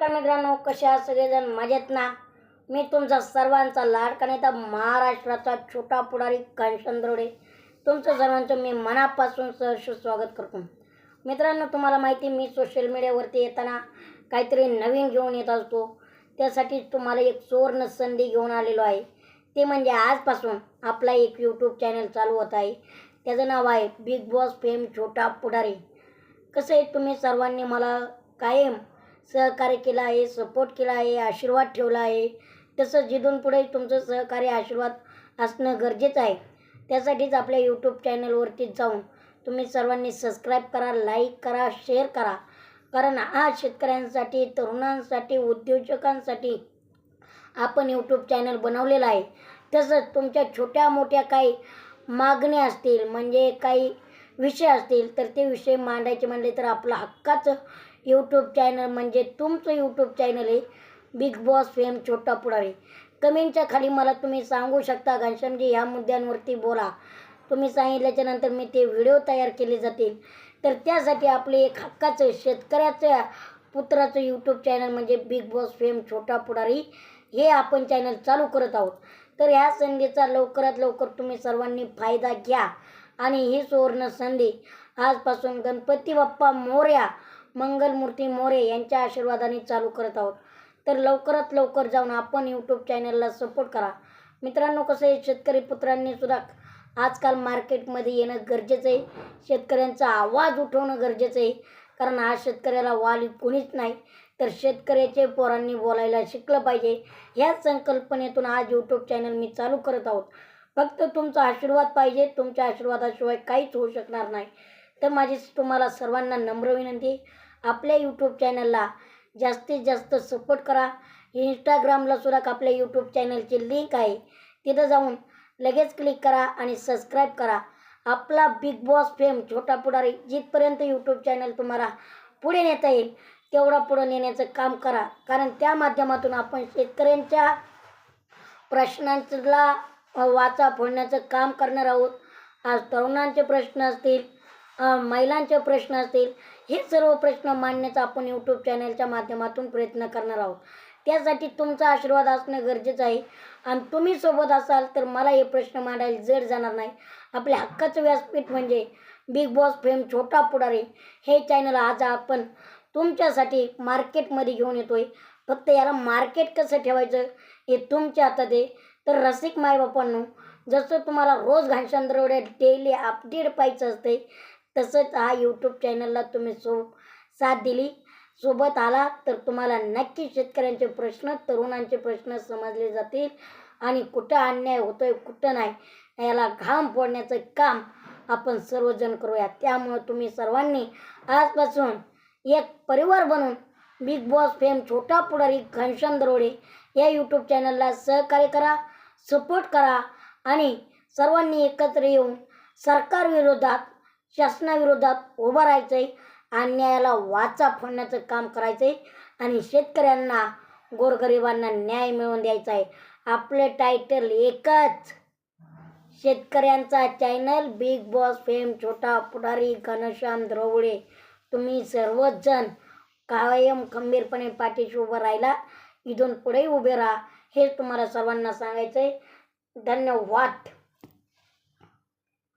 नमस्कार मित्रांनो कशा आहात सगळेजण? मजेत ना? मी तुमचा सर्वांचा लाडका नेता महाराष्ट्राचा छोटा पुढारी कांचनद्रोडे तुमचं सर्वांचं मी मनापासून सहर्ष स्वागत करतो. मित्रांनो तुम्हाला माहिती मी सोशल मीडियावरती येताना काहीतरी नवीन घेऊन येत असतो. त्यासाठी तुम्हाला एक सुवर्ण संधी घेऊन आलेलो आहे. ते म्हणजे आजपासून आपला एक यूट्यूब चॅनल चालू होत आहे. त्याचं नाव आहे बिग बॉस फेम छोटा पुढारी. कसं आहे तुम्ही सर्वांनी मला कायम सहकार्य केलं आहे सपोर्ट केला आहे आशीर्वाद ठेवला आहे. तसं जिथून पुढे तुमचं सहकार्य आशीर्वाद असणं गरजेचं आहे. त्यासाठीच आपल्या यूट्यूब चॅनलवरती जाऊन तुम्ही सर्वांनी सबस्क्राईब करा लाईक करा शेअर करा. कारण आज शेतकऱ्यांसाठी तरुणांसाठी उद्योजकांसाठी आपण यूट्यूब चॅनल बनवलेलं आहे. तसंच तुमच्या छोट्या मोठ्या काही मागण्या असतील म्हणजे काही विषय असतील तर ते विषय मांडायचे म्हणले तर आपलं हक्काचं यूट्यूब चॅनल म्हणजे तुमचं यूट्यूब चॅनल आहे. Bigg Boss fame Chhota Pudhari. कमेंटच्या खाली मला तुम्ही सांगू शकता घनश्यामजी ह्या मुद्द्यांवरती बोला. तुम्ही सांगितल्याच्या नंतर मी ते व्हिडिओ तयार केले जातील. तर त्यासाठी आपले एक हक्काचं शेतकऱ्याचं पुत्राचं यूट्यूब चॅनल म्हणजे Bigg Boss fame Chhota Pudhari हे आपण चॅनल चालू करत आहोत. तर ह्या संधीचा लवकरात लवकर तुम्ही सर्वांनी फायदा घ्या. आणि ही सुवर्ण संधी आजपासून गणपती बाप्पा मोर्या मंगलमूर्ती मोरे यांच्या आशीर्वादाने चालू करत आहोत. तर लवकरात लवकर जाऊन आपण यूट्यूब चॅनलला सपोर्ट करा. मित्रांनो कसं आहे शेतकरी पुत्रांनी सुद्धा आजकाल मार्केटमध्ये येणं गरजेचं आहे. शेतकऱ्यांचा आवाज उठवणं गरजेचं आहे. कारण आज शेतकऱ्याला वाली कोणीच नाही. तर शेतकऱ्याचे पोरांनी बोलायला शिकलं पाहिजे. ह्याच संकल्पनेतून आज यूट्यूब चॅनल मी चालू करत आहोत. फक्त तुमचा आशीर्वाद पाहिजे. तुमच्या आशीर्वादाशिवाय काहीच होऊ शकणार नाही. तर माझी तुम्हाला सर्वांना नम्र विनंती आपल्या यूट्यूब चॅनलला जास्तीत जास्त सपोर्ट करा. इंस्टाग्रामला सुद्धा आपल्या यूट्यूब चॅनलची लिंक आहे. तिथं जाऊन लगेच क्लिक करा आणि सबस्क्राईब करा. आपला बिग बॉस फेम छोटा पुढारी जिथपर्यंत यूट्यूब चॅनल तुम्हाला पुढे नेता येईल तेवढा पुढे नेण्याचं काम करा. कारण त्या माध्यमातून आपण शेतकऱ्यांच्या प्रश्नांला वाचा फोडण्याचं काम करणार आहोत. आज तरुणांचे प्रश्न असतील महिलांचे प्रश्न असतील हे सर्व प्रश्न मांडण्याचा आपण यूट्यूब चॅनलच्या माध्यमातून प्रयत्न करणार आहोत. त्यासाठी तुमचा आशीर्वाद असणं गरजेचं आहे. आणि तुम्ही सोबत असाल तर मला हे प्रश्न मांडायला जड जाणार नाही. आपल्या हक्काचं व्यासपीठ म्हणजे Bigg Boss fame Chhota Pudhari. हे चॅनल आज आपण तुमच्यासाठी मार्केटमध्ये घेऊन येतो आहे फक्त याला मार्केट कसं ठेवायचं हे तुमच्या हातात आहे. तर रसिक मायबापांनो जसं तुम्हाला रोज घनशांद्रवड्या डेली अपडेट पाहिजे असते तसंच हा यूट्यूब चॅनलला तुम्ही सो साथ दिली. सोबत आला तर तुम्हाला नक्की शेतकऱ्यांचे प्रश्न तरुणांचे प्रश्न समजले जातील. आणि कुठं अन्याय होतो आहे कुठं नाही याला घाम फोडण्याचं काम आपण सर्वजण करूया. त्यामुळं तुम्ही सर्वांनी आजपासून एक परिवार बनून बिग बॉस फेम छोटा पुढारी घनश्याम दरोडे या यूट्यूब चॅनलला सहकार्य करा सपोर्ट करा. आणि सर्वांनी एकत्र येऊन सरकारविरोधात शासनाविरोधात उभं राहायचं आहे अन्यायाला वाचा फोडण्याचं काम करायचं आहे आणि शेतकऱ्यांना गोरगरिबांना न्याय मिळवून द्यायचा आहे आपलं टायटल एकच. शेतकऱ्यांचा channel big Boss fame Chhota पुढारी घनश्याम द्रवळे तुम्ही सर्वच जण कायम खंबीरपणे पाठीशी उभं राहिला. इथून पुढेही उभे राहा. हेच तुम्हाला सर्वांना सांगायचं आहे धन्यवाद.